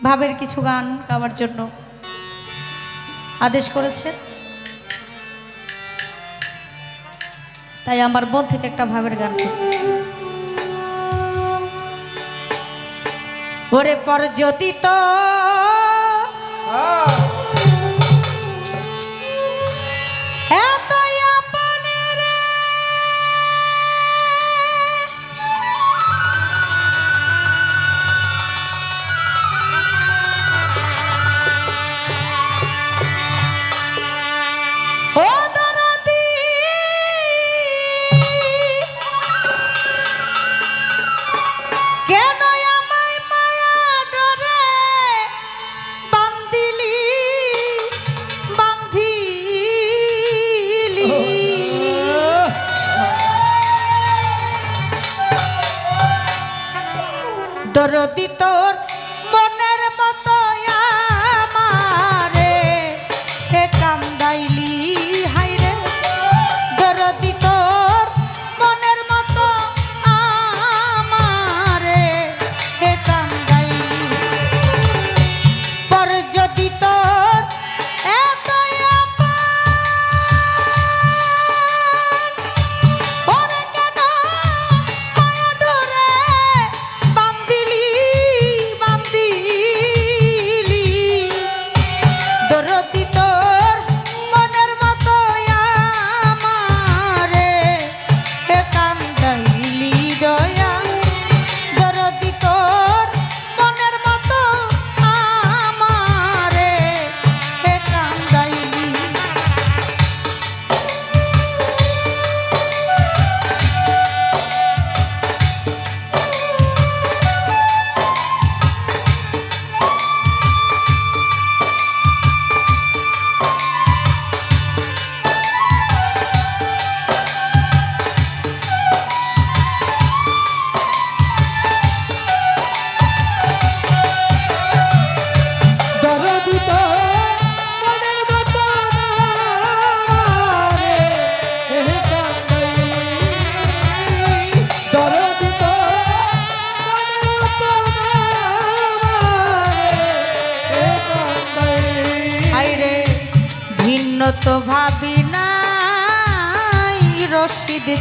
ভাবের কিছু গান গাওয়ার জন্য আদেশ করেছেন তাই আমার মন থেকে একটা ভাবের গান ওরে পর জ্যোতি তো হ্যাঁ। ¿Qué no?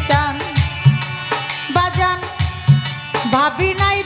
চান। বাজান ভাবি নাই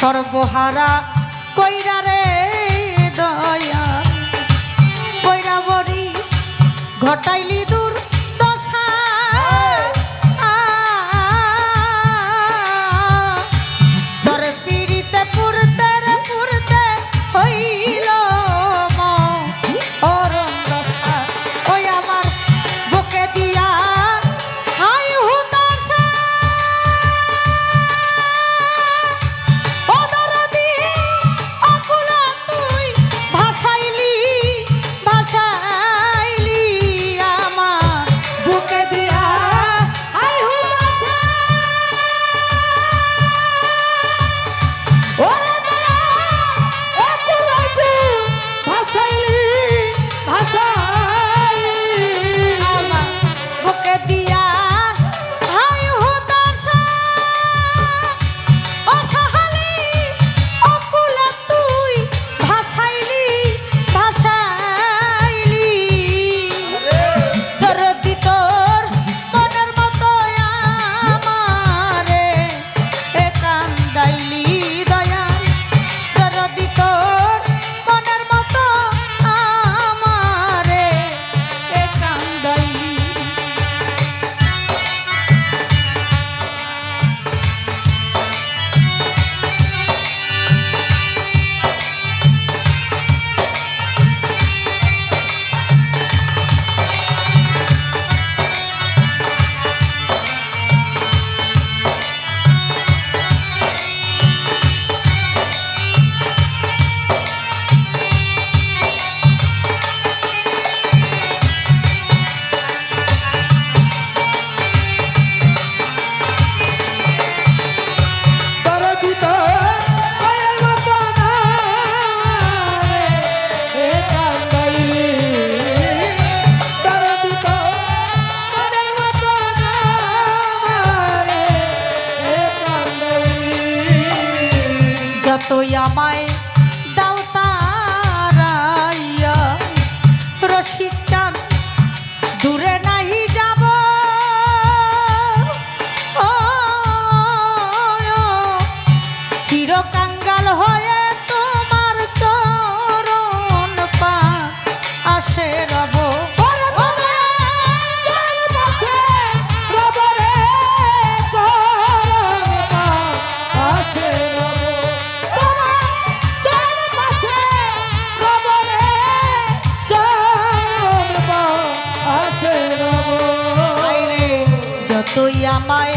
সর্বহারা কইরা রে দয়া। কইরা বড়ি ঘটাইলি যতই আমায় তুই আমায়